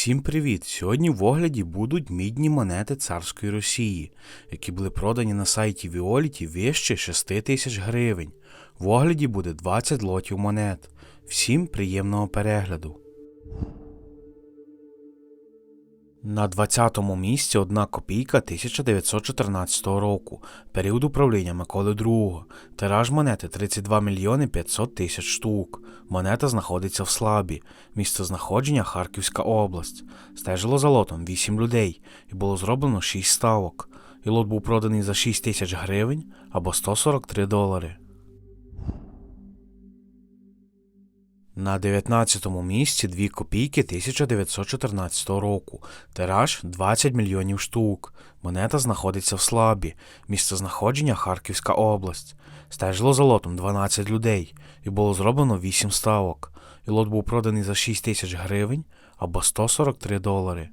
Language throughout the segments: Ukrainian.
Всім привіт! Сьогодні в огляді будуть мідні монети царської Росії, які були продані на сайті Віоліті вище 6 тисяч гривень. В огляді буде 20 лотів монет. Всім приємного перегляду. На 20-му місці одна копійка 1914 року, період управління Миколи II. Тираж монети 32 мільйони 500 тисяч штук. Монета знаходиться в Слабі, місце знаходження Харківська область. Стежило за лотом 8 людей і було зроблено 6 ставок. І лот був проданий за 6 тисяч гривень або 143 долари. На 19-му місці 2 копійки 1914 року. Тираж 20 мільйонів штук. Монета знаходиться в Слабі. Місце знаходження Харківська область. Стежило за лотом 12 людей і було зроблено 8 ставок. І лот був проданий за 6 тисяч гривень або 143 долари.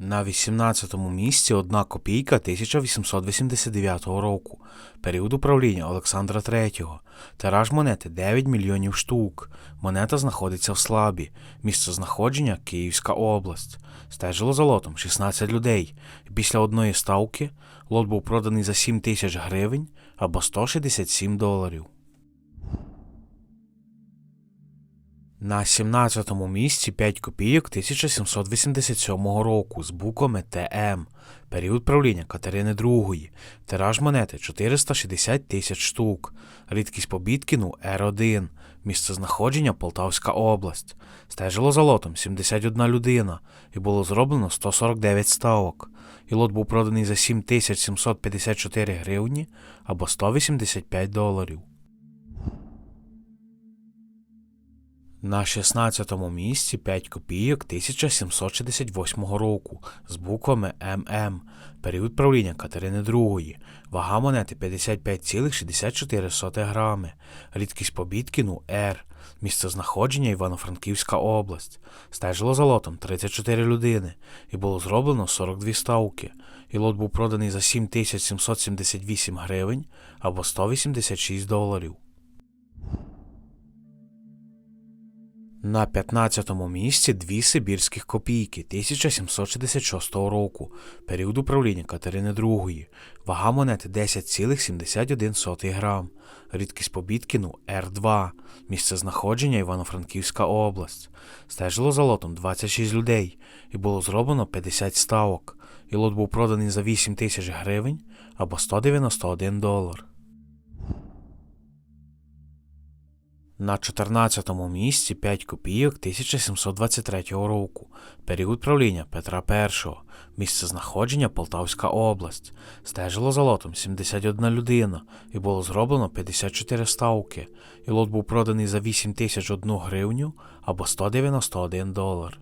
На 18-му місці одна копійка 1889 року, період управління Олександра III. Тираж монети 9 мільйонів штук. Монета знаходиться в Слабі, місце знаходження Київська область. Стежило за лотом 16 людей, після одної ставки лот був проданий за 7 тисяч гривень або 167 доларів. На 17-му місці 5 копійок 1787 року з буквами ТМ, період правління Катерини II, тираж монети 460 тисяч штук, рідкість побіткіну Р1, місце знаходження Полтавська область. Стежило за лотом 71 людина і було зроблено 149 ставок. І лот був проданий за 7754 гривні або 185 доларів. На 16-му місці 5 копійок 1768 року з буквами ММ, період правління Катерини II, вага монети 55,64 грами, рідкість побіткіну Р, місце знаходження Івано-Франківська область. Стежило за лотом 34 людини і було зроблено 42 ставки. І лот був проданий за 7778 гривень або 186 доларів. На 15-му місці дві сибірських копійки 1766 року, період управління Катерини II, вага монети 10,71 грам, рідкість побіткіну Р2, місце знаходження Івано-Франківська область. Стежило за лотом 26 людей. І було зроблено 50 ставок, і лот був проданий за 8 тисяч гривень або 191 долар. На 14-му місці 5 копійок 1723 року, період правління Петра І, місце знаходження Полтавська область. Стежило за лотом 71 людина і було зроблено 54 ставки, і лот був проданий за 8001 гривню або 191 долар.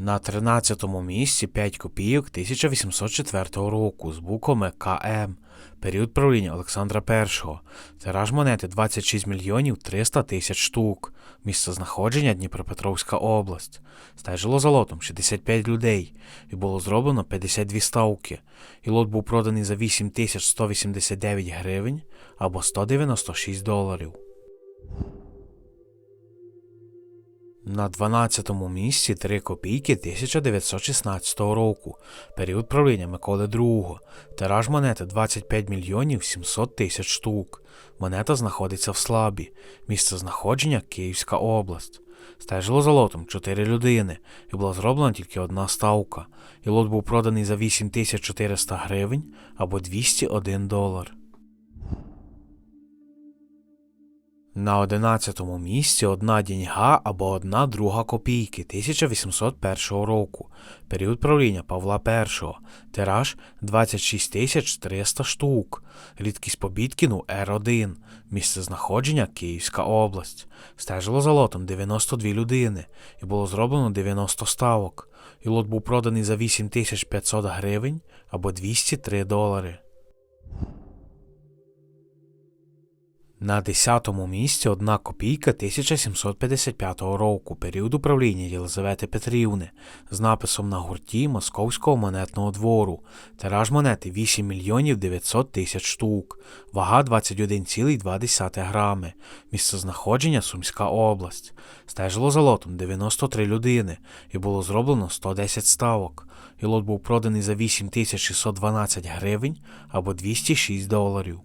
На 13-му місці 5 копійок 1804 року з буквами КМ, період правління Олександра І. Тираж монети 26 мільйонів 300 тисяч штук, місце знаходження Дніпропетровська область. Стежило за лотом 65 людей і було зроблено 52 ставки, і лот був проданий за 8189 гривень або 196 доларів. На 12-му місці 3 копійки 1916 року, період правління Миколи II. Тираж монети 25 мільйонів 700 тисяч штук. Монета знаходиться в Слабі, місце знаходження Київська область. Стежило за лотом 4 людини, і була зроблена тільки одна ставка, і лот був проданий за 8400 гривень або 201 долар. На 11-му місці одна діньга або одна друга копійки 1801 року, період правління Павла І, тираж 26 300 штук, рідкість побіткіну Р1, місце знаходження Київська область. Стежило за лотом 92 людини. І було зроблено 90 ставок, і лот був проданий за 8500 гривень або 203 долари. На 10-му місці одна копійка 1755 року, період управління Єлизавети Петрівни, з написом на гурті Московського монетного двору. Тираж монети 8 мільйонів 900 тисяч штук, вага 21,2 грами, місцезнаходження Сумська область. Стежило за лотом 93 людини і було зроблено 110 ставок. І лот був проданий за 8612 гривень або 206 доларів.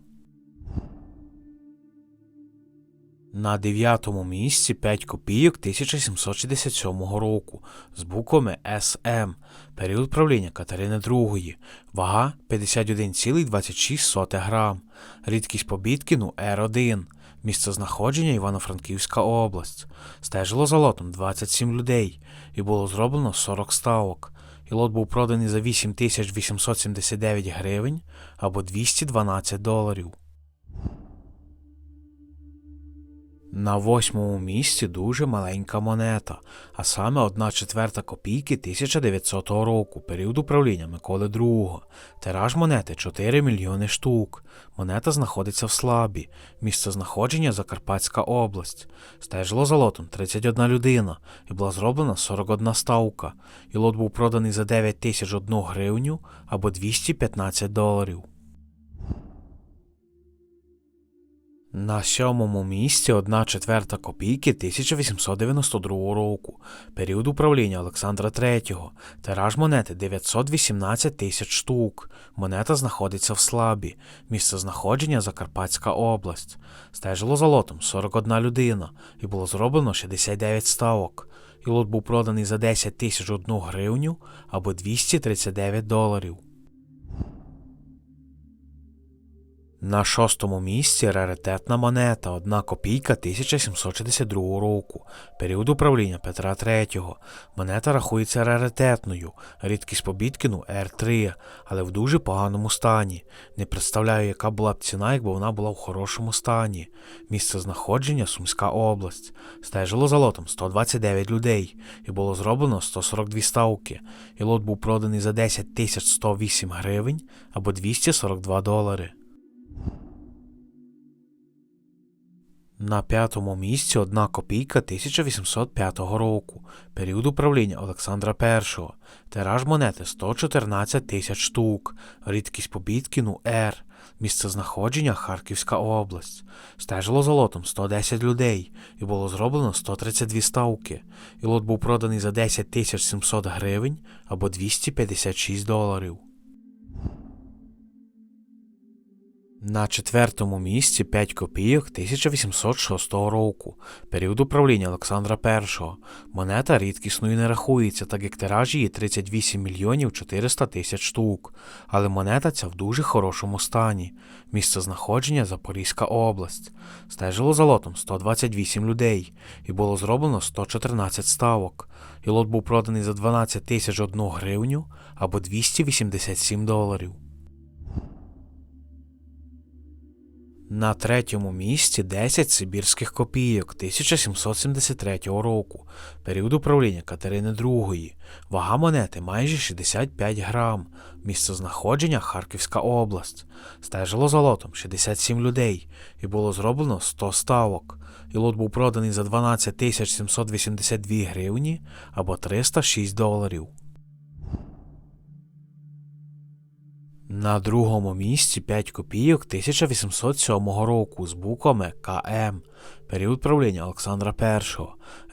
На дев'ятому місці 5 копійок 1767 року з буквами СМ, період правління Катерини II, вага 51,26 грам, рідкість побіткіну Р1, місце знаходження Івано-Франківська область. Стежило за лотом 27 людей і було зроблено 40 ставок. І лот був проданий за 8879 гривень або 212 доларів. На восьмому місці дуже маленька монета, а саме 1 четверта копійки 1900 року, період управління Миколи II. Тираж монети 4 мільйони штук. Монета знаходиться в Слабі, місце знаходження Закарпатська область. Стежило за лотом 31 людина і була зроблена 41 ставка. І лот був проданий за 9 тисяч 1 гривню або 215 доларів. На сьомому місці 1 четверта копійки 1892 року, період управління Олександра III, тираж монети 918 тисяч штук. Монета знаходиться в Слабі, місце знаходження Закарпатська область. Стежило за лотом 41 людина і було зроблено 69 ставок. І лот був проданий за 10 тисяч 1 гривню або 239 доларів. На шостому місці раритетна монета, одна копійка 1762 року, період управління Петра III. Монета рахується раритетною, рідкість побіткіну R3, але в дуже поганому стані. Не представляю, яка була б ціна, якби вона була в хорошому стані. Місце знаходження Сумська область. Стежило за лотом 129 людей, і було зроблено 142 ставки. І лот був проданий за 10 108 гривень або 242 долари. На п'ятому місці одна копійка 1805 року, період управління Олександра І, тираж монети 114 тисяч штук, рідкість побіткіну Р, місце знаходження Харківська область. Стежило за лотом 110 людей. І було зроблено 132 ставки, і лот був проданий за 10 тисяч 700 гривень або 256 доларів. На четвертому місці 5 копійок 1806 року, період управління Олександра І. Монета рідкісною не рахується, так як тираж її 38 мільйонів 400 тисяч штук, але монета ця в дуже хорошому стані. Місце знаходження Запорізька область. Стежило за лотом 128 людей і було зроблено 114 ставок. І лот був проданий за 12 тисяч 1 гривню або 287 доларів. На третьому місці 10 сибірських копійок 1773 року, період управління Катерини II, вага монети майже 65 грам, місце знаходження Харківська область. Стежило за лотом 67 людей і було зроблено 100 ставок. І лот був проданий за 12 782 гривні або 306 доларів. На другому місці 5 копійок 1807 року з буквами КМ, період правління Олександра І,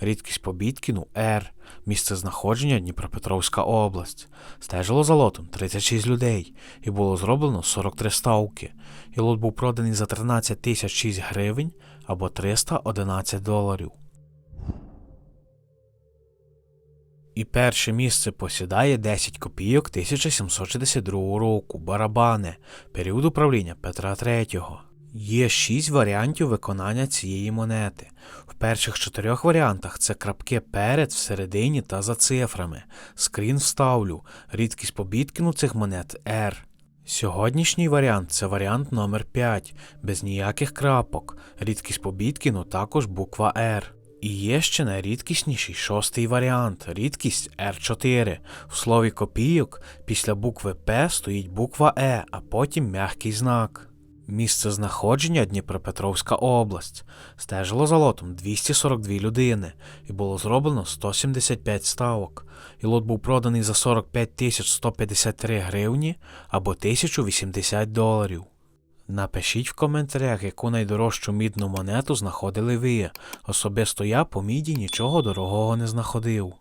рідкість побіткіну Р, місце знаходження Дніпропетровська область. Стежило за лотом 36 людей і було зроблено 43 ставки. І лот був проданий за 13 тисяч 6 гривень або 311 доларів. І перше місце посідає 10 копійок 1762 року, барабани, період управління Петра III. Є шість варіантів виконання цієї монети. В перших чотирьох варіантах це крапки перед, всередині та за цифрами. Скрін вставлю, рідкість побіткіну цих монет R. Сьогоднішній варіант це варіант номер 5 без ніяких крапок. Рідкість побіткіну також буква R. І є ще найрідкісніший шостий варіант рідкість R4. В слові копійок після букви П стоїть буква Е, а потім м'який знак. Місце знаходження Дніпропетровська область. Стежило за лотом 242 людини і було зроблено 175 ставок. І лот був проданий за 45 тисяч 153 гривні або 1080 доларів. Напишіть в коментарях, яку найдорожчу мідну монету знаходили ви. Особисто я по міді нічого дорогого не знаходив.